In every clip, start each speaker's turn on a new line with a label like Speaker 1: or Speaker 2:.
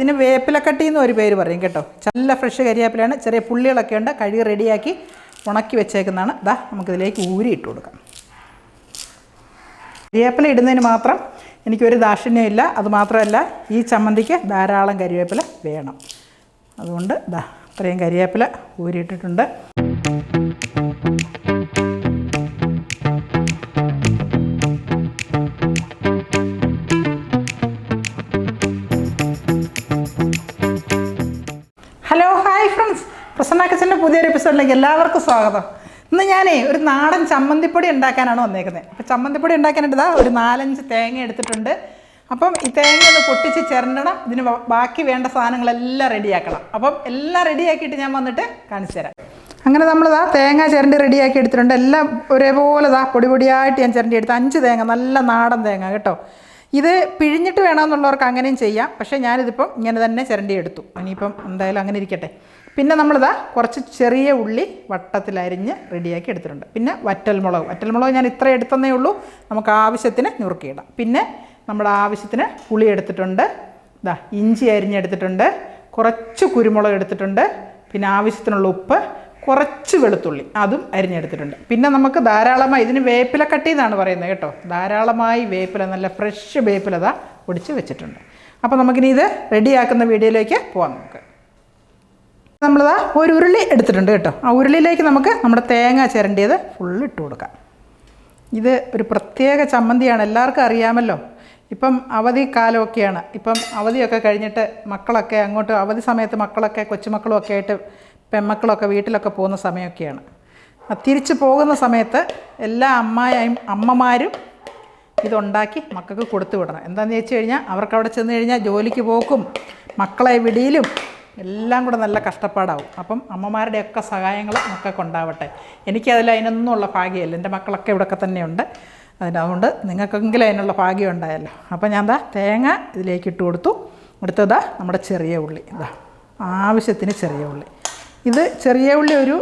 Speaker 1: ഇതിന് വേപ്പിലക്കട്ടി എന്ന് ഒരു പേര് പറയും കേട്ടോ. നല്ല ഫ്രഷ് കരിയാപ്പിലാണ് ചെറിയ പുള്ളികളൊക്കെ ഉണ്ട്. കഴുകി റെഡിയാക്കി ഉണക്കി വെച്ചേക്കുന്നതാണ്. ദാ നമുക്കിതിലേക്ക് ഊരി ഇട്ട് കൊടുക്കാം. കരിവേപ്പില ഇടുന്നതിന് മാത്രം എനിക്കൊരു ദാക്ഷിണ്യം ഇല്ല. അതുമാത്രമല്ല ഈ ചമ്മന്തിക്ക് ധാരാളം കരിവേപ്പില വേണം. അതുകൊണ്ട് ദാ ഇത്രയും കരിവേപ്പില ഊരിയിട്ടിട്ടുണ്ട്. എപ്പിസോഡിലേക്ക് എല്ലാവർക്കും സ്വാഗതം. ഇന്ന് ഞാനേ ഒരു നാടൻ ചമ്മന്തിപ്പൊടി ഉണ്ടാക്കാനാണ് വന്നേക്കുന്നത് അപ്പോൾ ചമ്മന്തിപ്പൊടി ഉണ്ടാക്കാനായിട്ട് ഒരു നാലഞ്ച് തേങ്ങ എടുത്തിട്ടുണ്ട്. അപ്പം ഈ തേങ്ങ ഒന്ന് പൊട്ടിച്ച് ചിരണ്ടണം. ഇതിന് ബാക്കി വേണ്ട സാധനങ്ങളെല്ലാം റെഡിയാക്കണം. അപ്പം എല്ലാം റെഡിയാക്കിയിട്ട് ഞാൻ വന്നിട്ട് കാണിച്ചു തരാം. അങ്ങനെ നമ്മളിതാ തേങ്ങ ചിരണ്ടി റെഡിയാക്കി എടുത്തിട്ടുണ്ട്. എല്ലാം ഒരേപോലെ ഇതാ പൊടി പൊടിയായിട്ട് ഞാൻ ചിരണ്ടി എടുത്ത് അഞ്ച് തേങ്ങ നല്ല നാടൻ തേങ്ങ കേട്ടോ. ഇത് പിഴിഞ്ഞിട്ട് വേണമെന്നുള്ളവർക്ക് അങ്ങനെയും ചെയ്യാം. പക്ഷേ ഞാനിതിപ്പം ഇങ്ങനെ തന്നെ ചിരണ്ടി എടുത്തു. ഇനിയിപ്പം എന്തായാലും അങ്ങനെ ഇരിക്കട്ടെ. പിന്നെ നമ്മളിതാ കുറച്ച് ചെറിയ ഉള്ളി വട്ടത്തിലരിഞ്ഞ് റെഡിയാക്കി എടുത്തിട്ടുണ്ട്. പിന്നെ വറ്റൽമുളക്. വറ്റൽമുളക് ഞാൻ ഇത്ര എടുത്തന്നേ ഉള്ളൂ. നമുക്ക് ആവശ്യത്തിന് ഞുറുക്കിയിടാം. പിന്നെ നമ്മുടെ ആവശ്യത്തിന് പുളി എടുത്തിട്ടുണ്ട്. ഇതാ ഇഞ്ചി അരിഞ്ഞെടുത്തിട്ടുണ്ട്. കുറച്ച് കുരുമുളക് എടുത്തിട്ടുണ്ട്. പിന്നെ ആവശ്യത്തിനുള്ള ഉപ്പ് കുറച്ച് വെളുത്തുള്ളി. അതും അരിഞ്ഞെടുത്തിട്ടുണ്ട്. പിന്നെ നമുക്ക് ധാരാളമായി ഇതിന് വേപ്പില കട്ടി എന്നാണ് പറയുന്നത് കേട്ടോ. ധാരാളമായി വേപ്പില നല്ല ഫ്രഷ് വേപ്പില ഇതാ പൊടിച്ച് വെച്ചിട്ടുണ്ട്. അപ്പോൾ നമുക്കിനി ഇത് റെഡിയാക്കുന്ന വീഡിയോയിലേക്ക് പോകാം നമ്മളിതാ ഒരു ഉരുളി എടുത്തിട്ടുണ്ട് കേട്ടോ. ആ ഉരുളിയിലേക്ക് നമുക്ക് നമ്മുടെ തേങ്ങ ചിരണ്ടിയത് ഫുള്ള് ഇട്ട് കൊടുക്കാം. ഇത് ഒരു പ്രത്യേക ചമ്മന്തിയാണ് എല്ലാവർക്കും അറിയാമല്ലോ. ഇപ്പം അവധി കാലമൊക്കെയാണ്. ഇപ്പം അവധിയൊക്കെ കഴിഞ്ഞിട്ട് മക്കളൊക്കെ അങ്ങോട്ട് അവധി സമയത്ത് മക്കളൊക്കെ കൊച്ചുമക്കളും ഒക്കെ ആയിട്ട് പെമ്മക്കളൊക്കെ വീട്ടിലൊക്കെ പോകുന്ന സമയമൊക്കെയാണ്. തിരിച്ചു പോകുന്ന സമയത്ത് എല്ലാ അമ്മായും അമ്മമാരും ഇതുണ്ടാക്കി മക്കൾക്ക് കൊടുത്തു വിടണം. എന്താണെന്ന് ചോദിച്ചു കഴിഞ്ഞാൽ അവർക്ക് അവിടെ ചെന്ന് കഴിഞ്ഞാൽ ജോലിക്ക് പോക്കും മക്കളെ വിടിയിലും എല്ലാം കൂടെ നല്ല കഷ്ടപ്പാടാവും. അപ്പം അമ്മമാരുടെയൊക്കെ സഹായങ്ങൾ മക്കൾക്ക് ഉണ്ടാവട്ടെ എനിക്കതിൽ അതിനൊന്നും ഉള്ള ഭാഗ്യമല്ല. എന്റെ മക്കളൊക്കെ ഇവിടെയൊക്കെ തന്നെയുണ്ട്. അതിന് അതുകൊണ്ട് നിങ്ങൾക്കെങ്കിലും അതിനുള്ള ഭാഗ്യം ഉണ്ടായല്ലോ. അപ്പോൾ ഞാൻ ദാ തേങ്ങ ഇതിലേക്ക് ഇട്ട് കൊടുത്തു. അടുത്തതാ നമ്മുടെ ചെറിയ ഉള്ളി. ഇതാ ആവശ്യത്തിന് ചെറിയ ഉള്ളി. ഇത് ചെറിയ ഉള്ളി ഒരു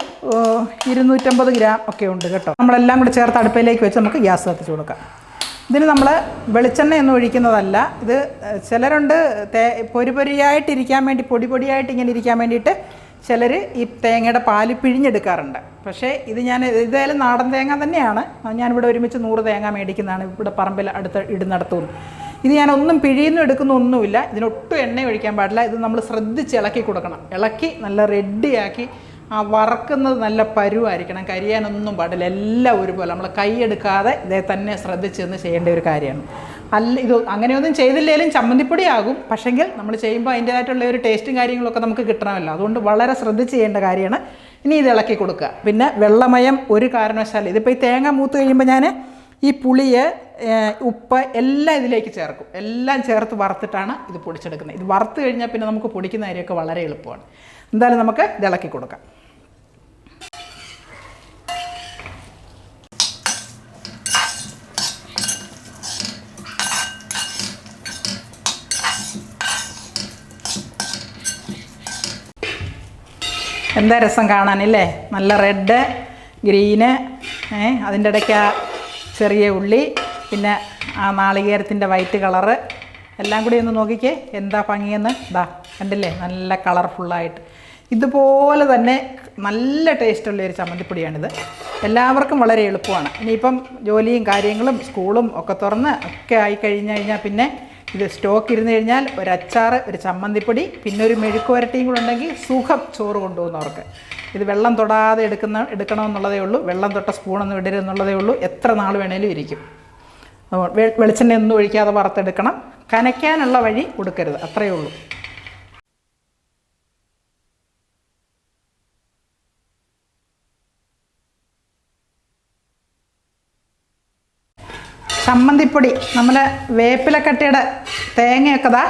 Speaker 1: ഇരുന്നൂറ്റമ്പത് ഗ്രാം ഒക്കെ ഉണ്ട് കേട്ടോ. നമ്മളെല്ലാം കൂടെ ചേർത്ത് അടുപ്പിലേക്ക് വെച്ച് നമുക്ക് ഗ്യാസ് കത്തിച്ച് കൊടുക്കാം. ഇതിന് നമ്മൾ വെളിച്ചെണ്ണ വെളിച്ചെണ്ണയൊന്നും ഒഴിക്കുന്നതല്ല. ഇത് ചിലരുണ്ട് തേ പൊരി പൊരിയായിട്ടിരിക്കാൻ വേണ്ടി പൊടി പൊടിയായിട്ട് ഇങ്ങനെ ഇരിക്കാൻ വേണ്ടിയിട്ട് ചിലർ ഈ തേങ്ങയുടെ പാൽ പിഴിഞ്ഞെടുക്കാറുണ്ട്. പക്ഷേ ഇത് ഞാൻ ഇതായാലും നാടൻ തേങ്ങ തന്നെയാണ്. ഞാനിവിടെ ഒരുമിച്ച് നൂറ് തേങ്ങ മേടിക്കുന്നതാണ് ഇവിടെ പറമ്പിൽ അടുത്ത് ഇടുന്നിടത്തുനിന്ന് ഇത് ഞാൻ ഒന്നും പിഴിയുന്നു എടുക്കുന്ന ഒന്നുമില്ല. ഇതിനൊട്ടും എണ്ണ ഒഴിക്കാൻ പാടില്ല. ഇത് നമ്മൾ ശ്രദ്ധിച്ച് ഇളക്കി കൊടുക്കണം. ഇളക്കി നല്ല റെഡിയാക്കി ആ വറക്കുന്നത് നല്ല പരുവായിരിക്കണം. കരിയാനൊന്നും പാടില്ല. എല്ലാം ഒരുപോലെ. നമ്മൾ കൈയെടുക്കാതെ ഇതേ തന്നെ ശ്രദ്ധിച്ച് നിന്ന് ചെയ്യേണ്ട ഒരു കാര്യമാണ്. അല്ല ഇത് അങ്ങനെയൊന്നും ചെയ്തില്ലെങ്കിലും ചമ്മന്തിപ്പൊടി ആകും പക്ഷെങ്കിൽ നമ്മൾ ചെയ്യുമ്പോൾ അതിന്റേതായിട്ടുള്ള ഒരു ടേസ്റ്റും കാര്യങ്ങളൊക്കെ നമുക്ക് കിട്ടണമല്ലോ. അതുകൊണ്ട് വളരെ ശ്രദ്ധിച്ച് ചെയ്യേണ്ട കാര്യമാണ്. ഇനി ഇത് ഇളക്കി കൊടുക്കുക. പിന്നെ വെള്ളമയം ഒരു കാരണവശാലും. ഇതിപ്പോൾ ഈ തേങ്ങ മൂത്ത് കഴിയുമ്പോൾ ഞാൻ ഈ പുളിയ് ഉപ്പ് എല്ലാം ഇതിലേക്ക് ചേർക്കും. എല്ലാം ചേർത്ത് വറുത്തിട്ടാണ് ഇത് പൊടിച്ചെടുക്കുന്നത്. ഇത് വറുത്ത് കഴിഞ്ഞാൽ പിന്നെ നമുക്ക് പൊടിക്കുന്ന കാര്യമൊക്കെ വളരെ എളുപ്പമാണ്. എന്തായാലും നമുക്ക് ഇളക്കി കൊടുക്കാം. എന്താ രസം കാണാനില്ലേ? നല്ല റെഡ് ഗ്രീന് അതിന്റെ ഇടയ്ക്ക് ആ ചെറിയ ഉള്ളി പിന്നെ ആ നാളികേരത്തിന്റെ വൈറ്റ് കളറ്. എല്ലാം കൂടി ഒന്ന് നോക്കിക്കേ എന്താ ഭംഗിയെന്ന്? ഇതാ കണ്ടില്ലേ? നല്ല കളർഫുള്ളായിട്ട്. ഇതുപോലെ തന്നെ നല്ല ടേസ്റ്റുള്ള ഒരു ചമ്മന്തിപ്പൊടിയാണിത്. എല്ലാവർക്കും വളരെ എളുപ്പമാണ്. ഇനിയിപ്പം ജോലിയും കാര്യങ്ങളും സ്കൂളും ഒക്കെ തുറന്ന് ഒക്കെ ആയി കഴിഞ്ഞു കഴിഞ്ഞാൽ പിന്നെ ഇത് സ്റ്റോക്ക് ഇരുന്ന് കഴിഞ്ഞാൽ ഒരു അച്ചാർ ഒരു ചമ്മന്തിപ്പൊടി പിന്നെ ഒരു മെഴുക്ക് വരട്ടിയും കൂടെ ഉണ്ടെങ്കിൽ സുഖം ചോറ് കൊണ്ടുപോകുന്നവർക്ക്. ഇത് വെള്ളം തൊടാതെ എടുക്കുന്ന എടുക്കണമെന്നുള്ളതേ ഉള്ളൂ. വെള്ളം തൊട്ട സ്പൂണൊന്നും ഇടരുതെന്നുള്ളതേ ഉള്ളൂ. എത്ര നാൾ വേണേലും ഇരിക്കും. വെളിച്ചെണ്ണ ഒന്നും ഒഴിക്കാതെ വറുത്തെടുക്കണം. കനയ്ക്കാനുള്ള വഴി കൊടുക്കരുത്. അത്രയേ ഉള്ളൂ. ചമ്മന്തിപ്പൊടി നമ്മുടെ വേപ്പിലക്കട്ടയുടെ തേങ്ങയൊക്കെ ദാ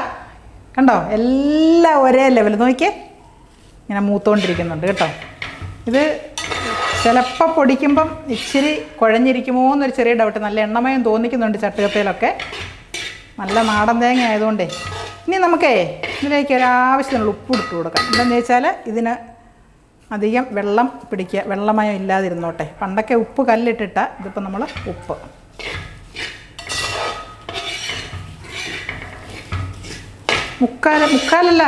Speaker 1: കണ്ടോ? എല്ലാം ഒരേ ലെവൽ നോക്കിയേ ഇങ്ങനെ മൂത്തുകൊണ്ടിരിക്കുന്നുണ്ട് കേട്ടോ. ഇത് ചിലപ്പോൾ പൊടിക്കുമ്പം ഇച്ചിരി കുഴഞ്ഞിരിക്കുമോ എന്നൊരു ചെറിയ ഡൗട്ട് നല്ല എണ്ണമയം തോന്നിക്കുന്നുണ്ട് ചട്ടുകത്തയിലൊക്കെ നല്ല നാടൻ തേങ്ങ ആയതുകൊണ്ടേ. ഇനി നമുക്കേ ഇതിലേക്ക് ഒരു ആവശ്യത്തിനുള്ള ഉപ്പ് ഇട്ട് കൊടുക്കാം. എന്താണെന്ന് വെച്ചാൽ ഇതിന് അധികം വെള്ളം പിടിക്കുക വെള്ളമയം ഇല്ലാതിരുന്നോട്ടെ. പണ്ടൊക്കെ ഉപ്പ് കല്ലിട്ടിട്ട ഇതിപ്പോൾ നമ്മൾ ഉപ്പ്. മുക്കാൽ മുക്കാലല്ല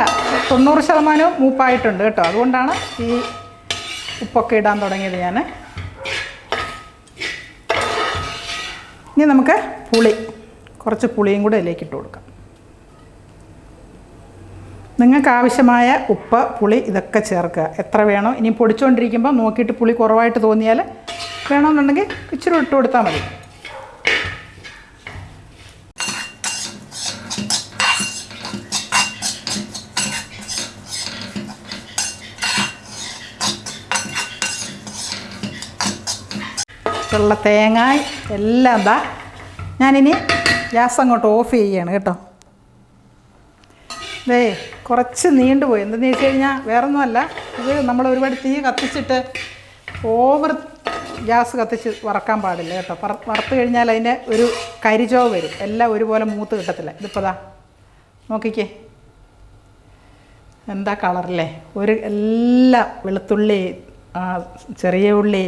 Speaker 1: തൊണ്ണൂറ് ശതമാനവും മൂപ്പായിട്ടുണ്ട് കേട്ടോ. അതുകൊണ്ടാണ് ഈ ഉപ്പൊക്കെ ഇടാൻ തുടങ്ങിയത് ഞാൻ ഇനി നമുക്ക് പുളി കുറച്ച് പുളിയും കൂടെ ഇതിലേക്ക് ഇട്ട് കൊടുക്കാം. നിങ്ങൾക്ക് ആവശ്യമായ ഉപ്പ് പുളി ഇതൊക്കെ ചേർക്കുക. എത്ര വേണോ. ഇനി പൊടിച്ചുകൊണ്ടിരിക്കുമ്പോൾ നോക്കിയിട്ട് പുളി കുറവായിട്ട് തോന്നിയാൽ വേണമെന്നുണ്ടെങ്കിൽ ഇച്ചിരി ഇട്ട് കൊടുത്താൽ മതി. ഉള്ള തേങ്ങായി എല്ലാം എന്താ ഞാനിനി ഗ്യാസ് അങ്ങോട്ട് ഓഫ് ചെയ്യാണ് കേട്ടോ. ദേ കുറച്ച് നീണ്ടുപോയി എന്തെന്ന് വെച്ച് കഴിഞ്ഞാൽ വേറൊന്നുമല്ല. ഇത് നമ്മൾ ഒരുപാട് തീ കത്തിച്ചിട്ട് ഓവർ ഗ്യാസ് കത്തിച്ച് വറക്കാൻ പാടില്ല കേട്ടോ. വറുത്ത് കഴിഞ്ഞാൽ അതിന്റെ ഒരു കരിചോവ് വരും. എല്ലാം ഒരുപോലെ മൂത്ത് കിട്ടത്തില്ല. ഇതിപ്പോൾ ദാ നോക്കിക്കേ. എന്താ കളറല്ലേ? ഒരു എല്ലാ വെളുത്തുള്ളി ചെറിയ ഉള്ളി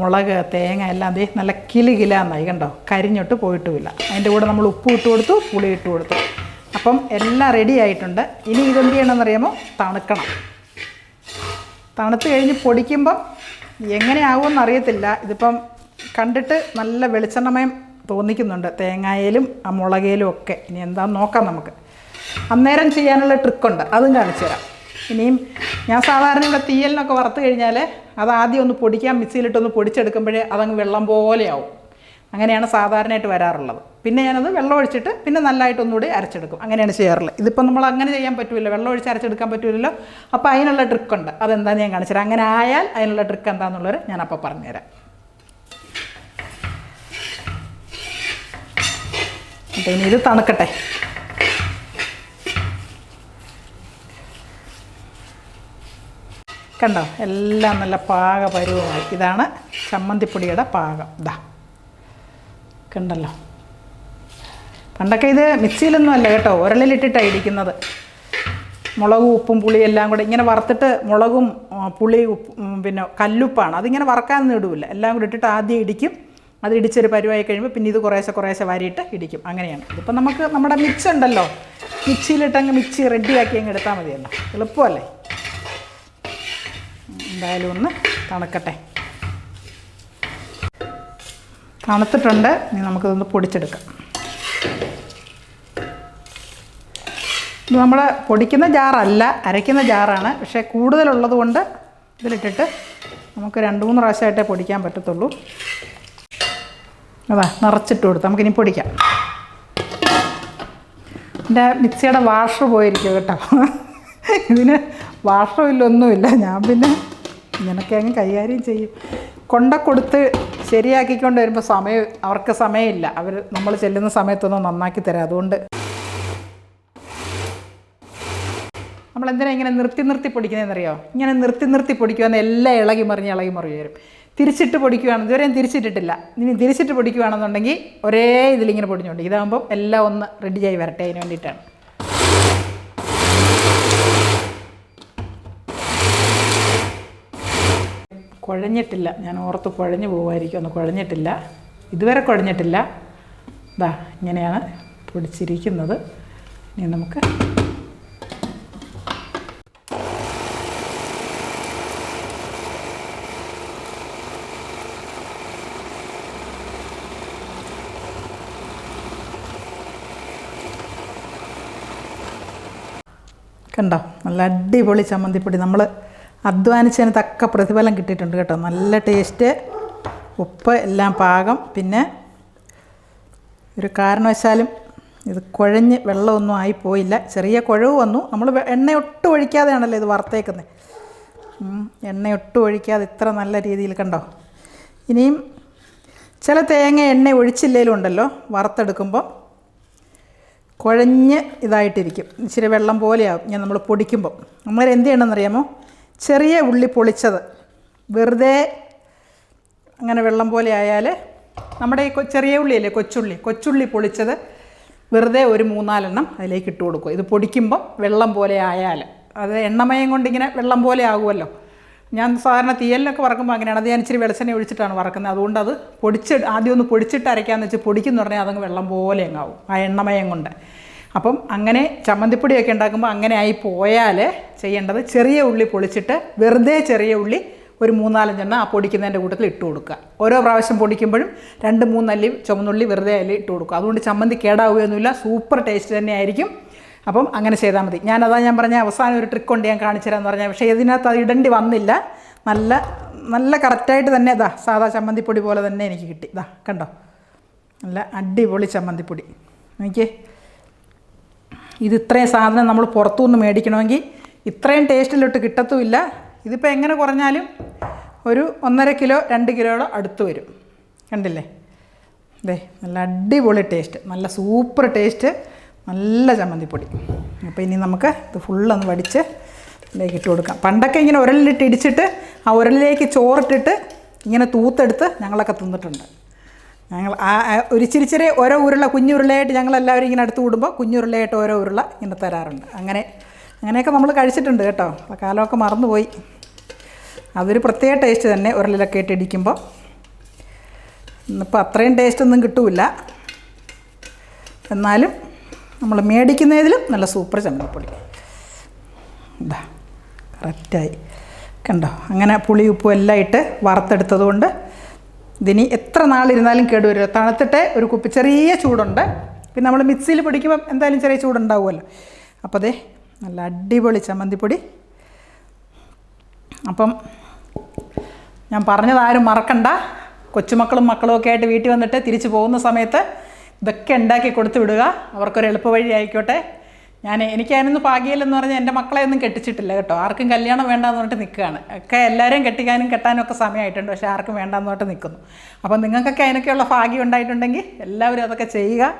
Speaker 1: മുളക് തേങ്ങ എല്ലാം ദേ നല്ല കിലി എന്നായി കണ്ടോ? കരിഞ്ഞിട്ട് പോയിട്ടുമില്ല. അതിന്റെ കൂടെ നമ്മൾ ഉപ്പ് ഇട്ട് കൊടുത്തു പുളി ഇട്ട് കൊടുത്തു. അപ്പം എല്ലാം റെഡി ആയിട്ടുണ്ട്. ഇനി ഇതെന്ത് ചെയ്യണമെന്നറിയാമോ? തണുക്കണം. തണുത്ത് കഴിഞ്ഞ് പൊടിക്കുമ്പം എങ്ങനെയാവുമെന്ന് അറിയത്തില്ല ഇതിപ്പം കണ്ടിട്ട് നല്ല വെളിച്ചെണ്ണമയം തോന്നിക്കുന്നുണ്ട്. തേങ്ങായാലും ആ മുളകയിലും ഒക്കെ. ഇനി എന്താണെന്ന് നോക്കാം നമുക്ക്. അന്നേരം ചെയ്യാനുള്ള ട്രിക്കുണ്ട് അതും കാണിച്ചു തരാം ഇനിയും ഞാൻ സാധാരണ ഇവിടെ തീയലിനൊക്കെ വറുത്ത് കഴിഞ്ഞാൽ അത് ആദ്യം ഒന്ന് പൊടിക്കാൻ മിക്സിയിലിട്ടൊന്ന് പൊടിച്ചെടുക്കുമ്പോഴേ അതങ്ങ് വെള്ളം പോലെയാവും. അങ്ങനെയാണ് സാധാരണയായിട്ട് വരാറുള്ളത്. പിന്നെ ഞാനത് വെള്ളം ഒഴിച്ചിട്ട് പിന്നെ നല്ലതായിട്ടൊന്നുകൂടി അരച്ചെടുക്കും. അങ്ങനെയാണ് ചെയ്യാറുള്ളത്. ഇതിപ്പോൾ നമ്മൾ അങ്ങനെ ചെയ്യാൻ പറ്റില്ല വെള്ളം ഒഴിച്ച് അരച്ചെടുക്കാൻ പറ്റില്ലല്ലോ അപ്പോൾ അതിനുള്ള ട്രിക്കുണ്ട് അതെന്താണെന്ന് ഞാൻ കാണിച്ചുതരാം. അങ്ങനെ ആയാൽ അതിനുള്ള ട്രിക്ക് എന്താണെന്നുള്ളത് ഞാനപ്പോൾ പറഞ്ഞുതരാം. അപ്പം ഇനി ഇത് തണുക്കട്ടെ. കണ്ടോ? എല്ലാം നല്ല പാക പരുവമായി. ഇതാണ് ചമ്മന്തിപ്പൊടിയുടെ പാകം. ഇതാ കണ്ടല്ലോ. പണ്ടൊക്കെ ഇത് മിക്സിയിലൊന്നും അല്ല കേട്ടോ. ഉരളിലിട്ടിട്ടാണ് ഇടിക്കുന്നത് മുളകും ഉപ്പും പുളിയും എല്ലാം കൂടെ ഇങ്ങനെ വറുത്തിട്ട് മുളകും പുളി പിന്നെ കല്ലുപ്പാണ്. അതിങ്ങനെ വറക്കാനൊന്നും ഇടില്ല എല്ലാം കൂടി ഇട്ടിട്ട് ആദ്യം ഇടിക്കും. അത് ഇടിച്ചൊരു പരുവായി കഴിയുമ്പോൾ പിന്നെ ഇത് കുറേശ്ശെ കുറേശ്ശെ വാരിയിട്ട് ഇടിക്കും. അങ്ങനെയാണ്. ഇതിപ്പോൾ നമുക്ക് നമ്മുടെ മിക്സ് ഉണ്ടല്ലോ. മിക്സിയിലിട്ടങ്ങ് മിക്സി റെഡിയാക്കി അങ്ങ് എടുത്താൽ മതിയല്ലോ. എളുപ്പമല്ലേ? എന്തായാലും ഒന്ന് തണുക്കട്ടെ. തണുത്തിട്ടുണ്ട്. ഇനി നമുക്കിതൊന്ന് പൊടിച്ചെടുക്കാം. ഇത് നമ്മൾ പൊടിക്കുന്ന ജാറല്ല അരയ്ക്കുന്ന ജാറാണ്. പക്ഷേ കൂടുതലുള്ളത് കൊണ്ട് ഇതിലിട്ടിട്ട് നമുക്ക് രണ്ട് മൂന്ന് പ്രാവശ്യമായിട്ടേ പൊടിക്കാൻ പറ്റത്തുള്ളൂ. അതാ നിറച്ചിട്ട് കൊടുത്ത് നമുക്കിനി പൊടിക്കാം. എന്റെ മിക്സിയുടെ വാഷർ പോയിരിക്കും കേട്ടോ. ഇതിന് വാഷറും ഇല്ല ഒന്നുമില്ല. ഞാൻ പിന്നെ ഇങ്ങനൊക്കെ അങ്ങ് കൈകാര്യം ചെയ്യും. കൊണ്ട കൊടുത്ത് ശരിയാക്കിക്കൊണ്ട് വരുമ്പോൾ സമയം അവർക്ക് സമയമില്ല. അവർ നമ്മൾ ചെല്ലുന്ന സമയത്തൊന്നും നന്നാക്കി തരാം. അതുകൊണ്ട് നമ്മളെന്തിനാ ഇങ്ങനെ നിർത്തി നിർത്തി പൊടിക്കുന്നതെന്നറിയോ? ഇങ്ങനെ നിർത്തി നിർത്തി പൊടിക്കുവാന്ന് എല്ലാം ഇളകി മറിഞ്ഞ് ഇളകി മറിഞ്ഞ് വരും. തിരിച്ചിട്ട് പൊടിക്കുകയാണ് ഇതുവരെയും തിരിച്ചിട്ടിട്ടില്ല. ഇനി തിരിച്ചിട്ട് പൊടിക്കുകയാണെന്നുണ്ടെങ്കിൽ ഒരേ ഇതിലിങ്ങനെ പൊടിഞ്ഞുകൊണ്ട് ഇതാകുമ്പം എല്ലാം ഒന്ന് റെഡിയായി വരട്ടെ അതിന് വേണ്ടിയിട്ടാണ്. കുഴഞ്ഞിട്ടില്ല. ഞാൻ ഓർത്ത് കുഴഞ്ഞു പോകുമായിരിക്കും ഒന്ന് കുഴഞ്ഞിട്ടില്ല. ഇതുവരെ കുഴഞ്ഞിട്ടില്ല. ഇതാ ഇങ്ങനെയാണ് പൊടിച്ചിരിക്കുന്നത്. ഇനി നമുക്ക് കണ്ടോ? നല്ല അടിപൊളി ചമ്മന്തിപ്പൊടി. നമ്മൾ അധ്വാനിച്ചതിന് തക്ക പ്രതിഫലം കിട്ടിയിട്ടുണ്ട് കേട്ടോ. നല്ല ടേസ്റ്റ് ഉപ്പ് എല്ലാം പാകം. പിന്നെ ഒരു കാരണവശാലും ഇത് കുഴഞ്ഞ് വെള്ളമൊന്നും ആയി പോയില്ല. ചെറിയ കുഴവ് വന്നു. നമ്മൾ എണ്ണ ഒട്ടും ഒഴിക്കാതെയാണല്ലോ ഇത് വറുത്തേക്കുന്നത് എണ്ണ ഒട്ടും ഒഴിക്കാതെ ഇത്ര നല്ല രീതിയിൽ കണ്ടോ? ഇനിയും ചില തേങ്ങ എണ്ണ ഒഴിച്ചില്ലേലും ഉണ്ടല്ലോ വറുത്തെടുക്കുമ്പോൾ കുഴഞ്ഞ് ഇതായിട്ടിരിക്കും. ഇച്ചിരി വെള്ളം പോലെയാവും. ഞാൻ നമ്മൾ പൊടിക്കുമ്പോൾ നമ്മൾ എന്ത് ചെയ്യണമെന്നറിയാമോ? ചെറിയ ഉള്ളി പൊളിച്ചത്. വെറുതെ അങ്ങനെ വെള്ളം പോലെ ആയാൽ നമ്മുടെ ഈ ചെറിയ ഉള്ളിയല്ലേ കൊച്ചുള്ളി? കൊച്ചുള്ളി പൊളിച്ചത് വെറുതെ ഒരു മൂന്നാലെണ്ണം അതിലേക്ക് ഇട്ട് കൊടുക്കും. ഇത് പൊടിക്കുമ്പം വെള്ളം പോലെ ആയാൽ അത് എണ്ണമയം കൊണ്ടിങ്ങനെ വെള്ളം പോലെ ആകുമല്ലോ. ഞാൻ സാധാരണ തീയലിനൊക്കെ വറക്കുമ്പോൾ അങ്ങനെയാണ്. അത് ഞാൻ ഇച്ചിരി വെളിച്ചെണ്ണ ഒഴിച്ചിട്ടാണ് വറക്കുന്നത്. അതുകൊണ്ട് അത് പൊടിച്ച് ആദ്യം ഒന്ന് പൊടിച്ചിട്ട് അരയ്ക്കാന്ന് വെച്ച് പൊടിക്കുന്നു പറഞ്ഞാൽ അതങ്ങ് വെള്ളം പോലെ അങ്ങാവും ആ എണ്ണമയം കൊണ്ട്. അപ്പം അങ്ങനെ ചമ്മന്തിപ്പൊടിയൊക്കെ ഉണ്ടാക്കുമ്പോൾ അങ്ങനെ ആയി പോയാൽ ചെയ്യേണ്ടത് ചെറിയ ഉള്ളി പൊളിച്ചിട്ട് വെറുതെ ചെറിയ ഉള്ളി ഒരു മൂന്നാലഞ്ചെണ്ണം ആ പൊടിക്കുന്നതിന്റെ കൂട്ടത്തിൽ ഇട്ട് കൊടുക്കുക. ഓരോ പ്രാവശ്യം പൊടിക്കുമ്പോഴും രണ്ട് മൂന്നല്ലി ചുമന്നുള്ളി വെറുതെ അല്ലി ഇട്ട് കൊടുക്കുക. അതുകൊണ്ട് ചമ്മന്തി കേടാവുകയൊന്നുമില്ല സൂപ്പർ ടേസ്റ്റ് തന്നെയായിരിക്കും. അപ്പം അങ്ങനെ ചെയ്താൽ മതി. ഞാനതാ ഞാൻ പറഞ്ഞ അവസാനം ഒരു ട്രിക്ക് കൊണ്ട് ഞാൻ കാണിച്ചു പറഞ്ഞാൽ പക്ഷേ ഇതിനകത്ത് അത് ഇടേണ്ടി വന്നില്ല. നല്ല നല്ല കറക്റ്റായിട്ട് തന്നെ ഇതാ സാധാ ചമ്മന്തിപ്പൊടി പോലെ തന്നെ എനിക്ക് കിട്ടി. ഇതാ കണ്ടോ? നല്ല അടിപൊളി ചമ്മന്തിപ്പൊടി. എനിക്ക് ഇത് ഇത്രയും സാധനം നമ്മൾ പുറത്തുനിന്ന് മേടിക്കണമെങ്കിൽ ഇത്രയും ടേസ്റ്റിലോട്ട് കിട്ടത്തുമില്ല. ഇതിപ്പോൾ എങ്ങനെ കുറഞ്ഞാലും ഒരു ഒന്നര കിലോ രണ്ട് കിലോയുടെ അടുത്ത് വരും. കണ്ടില്ലേ? ദേ നല്ല അടിപൊളി ടേസ്റ്റ്. നല്ല സൂപ്പർ ടേസ്റ്റ്. നല്ല ചമ്മന്തിപ്പൊടി. അപ്പോൾ ഇനി നമുക്ക് ഇത് ഫുള്ളൊന്ന് വടിച്ച് ഇതിലേക്ക് ഇട്ട് കൊടുക്കാം. പണ്ടൊക്കെ ഇങ്ങനെ ഉരലിലിട്ട് ഇടിച്ചിട്ട് ആ ഉരലിലേക്ക് ചോറിട്ടിട്ട് ഇങ്ങനെ തൂത്തെടുത്ത് ഞങ്ങളൊക്കെ തിന്നിട്ടുണ്ട്. ഞങ്ങൾ ആ ഒരു ഇച്ചിരി ചെറിയ ഓരോ ഉരുള കുഞ്ഞു ഉരുളയായിട്ട് ഞങ്ങളെല്ലാവരും ഇങ്ങനെ അടുത്ത് കൂടുമ്പോൾ കുഞ്ഞുരുളയായിട്ട് ഓരോ ഉരുള ഇങ്ങനെ തരാറുണ്ട്. അങ്ങനെ അങ്ങനെയൊക്കെ നമ്മൾ കഴിച്ചിട്ടുണ്ട് കേട്ടോ. കാലമൊക്കെ മറന്നുപോയി. അതൊരു പ്രത്യേക ടേസ്റ്റ് തന്നെ ഉരുളിലൊക്കെ ഇട്ട് ഇടിക്കുമ്പോൾ ഇന്നിപ്പോൾ അത്രയും ടേസ്റ്റ് ഒന്നും കിട്ടില്ല. എന്നാലും നമ്മൾ മേടിക്കുന്നതിലും നല്ല സൂപ്പർ ചമ്മന്തിപ്പൊടി. ഇതാ കറക്റ്റായി കണ്ടോ? അങ്ങനെ പുളി ഉപ്പും എല്ലാം ഇട്ട് വറുത്തെടുത്തത് കൊണ്ട് ഇതിനി എത്ര നാളിരുന്നാലും കേടുവരില്ല. തണുത്തിട്ട് ഒരു കുപ്പി ചെറിയ ചൂടുണ്ട്. പിന്നെ നമ്മൾ മിക്സിയിൽ പൊടിക്കുമ്പോൾ എന്തായാലും ചെറിയ ചൂടുണ്ടാവുമല്ലോ. അപ്പോൾ അതെ നല്ല അടിപൊളി ചമ്മന്തിപ്പൊടി. അപ്പം ഞാൻ പറഞ്ഞതാരും മറക്കണ്ട. കൊച്ചുമക്കളും മക്കളും ഒക്കെ ആയിട്ട് വീട്ടിൽ വന്നിട്ട് തിരിച്ചു പോകുന്ന സമയത്ത് ഇതൊക്കെ ഉണ്ടാക്കി കൊടുത്തു വിടുക. അവർക്കൊരു എളുപ്പവഴി ആയിക്കോട്ടെ ഞാൻ എനിക്കതിനൊന്നും ഭാഗ്യമില്ലെന്ന് പറഞ്ഞാൽ എന്റെ മക്കളെ ഒന്നും കെട്ടിച്ചിട്ടില്ല കേട്ടോ. ആർക്കും കല്യാണം വേണ്ടാന്ന് പറഞ്ഞിട്ട് നിൽക്കുകയാണ്. ഒക്കെ എല്ലാവരെയും കെട്ടിക്കാനും കെട്ടാനും ഒക്കെ സമയമായിട്ടുണ്ട്. പക്ഷേ ആർക്കും വേണ്ടാന്ന് പറഞ്ഞിട്ട് നിൽക്കുന്നു. അപ്പം നിങ്ങൾക്കൊക്കെ അതിനൊക്കെയുള്ള ഭാഗ്യം ഉണ്ടായിട്ടുണ്ടെങ്കിൽ എല്ലാവരും അതൊക്കെ ചെയ്യുക.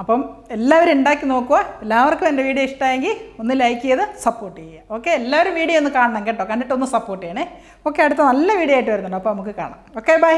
Speaker 1: അപ്പം എല്ലാവരും ഉണ്ടാക്കി നോക്കുക. എല്ലാവർക്കും എന്റെ വീഡിയോ ഇഷ്ടമായെങ്കിൽ ഒന്ന് ലൈക്ക് ചെയ്ത് സപ്പോർട്ട് ചെയ്യുക. ഓക്കെ? എല്ലാവരും വീഡിയോ ഒന്ന് കാണണം കേട്ടോ. കണ്ടിട്ടൊന്ന് സപ്പോർട്ട് ചെയ്യണേ. ഓക്കെ? അടുത്ത നല്ല വീഡിയോ ആയിട്ട് വരുന്നുണ്ട്. അപ്പോൾ നമുക്ക് കാണാം. ഓക്കെ? ബൈ.